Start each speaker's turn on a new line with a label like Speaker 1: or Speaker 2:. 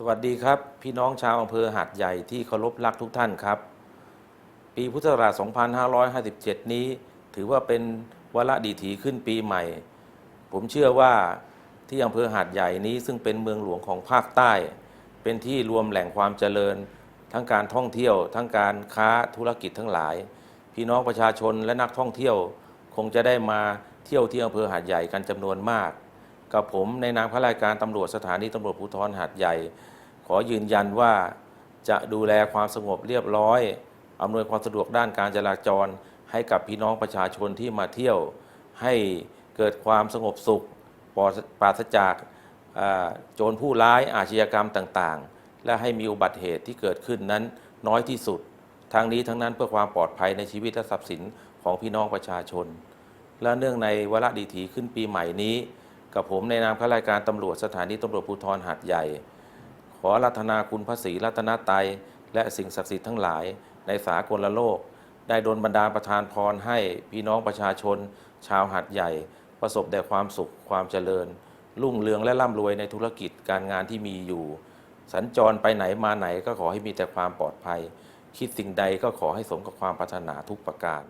Speaker 1: สวัสดีครับ พี่น้องชาวอำเภอหาดใหญ่ที่เคารพรักทุกท่านครับ ปีพุทธศักราช 2557 นี้ ถือว่าเป็นวาระดีถีขึ้นปีใหม่ ผมเชื่อว่าที่อำเภอหาดใหญ่นี้ซึ่งเป็นเมืองหลวงของภาคใต้ เป็นที่รวมแหล่งความเจริญ ทั้งการท่องเที่ยว ทั้งการค้าธุรกิจทั้งหลาย พี่น้องประชาชนและนักท่องเที่ยว คงจะได้มาเที่ยวที่อำเภอหาดใหญ่กันจำนวนมาก กับผมในนามข้าราชการตำรวจสถานีตำรวจภูธรหาดใหญ่ ขอยืนยันว่าจะดูแลความสงบเรียบร้อยอำนวยความสะดวกด้านการจราจร ให้กับพี่น้องประชาชนที่มาเที่ยว ให้เกิดความสงบสุขปลอดปราศจากโจรผู้ร้ายอาชญากรรมต่างๆ และให้มีอุบัติเหตุที่เกิดขึ้นนั้นน้อยที่สุดทางนี้ทั้งนั้นเพื่อความปลอดภัยในชีวิตและทรัพย์สินของพี่น้องประชาชน และเนื่องในวาระดีถีขึ้นปีใหม่นี้ กับผมในนามข้าราชการตำรวจสถานีตำรวจภูธรหาดใหญ่ ขอรัตนาคุณพระศรีรัตนตรัยและสิ่งศักดิ์สิทธิ์ทั้งหลายในสากลโลก ได้ดลบันดาลประทานพรให้พี่น้องประชาชน ชาวหัดใหญ่ ประสบแต่ความสุขความเจริญ รุ่งเรืองและร่ำรวยในธุรกิจการงานที่มีอยู่ สัญจรไปไหนมาไหนก็ขอให้มีแต่ความปลอดภัย คิดสิ่งใดก็ขอให้สมกับความปรารถนาทุกประการ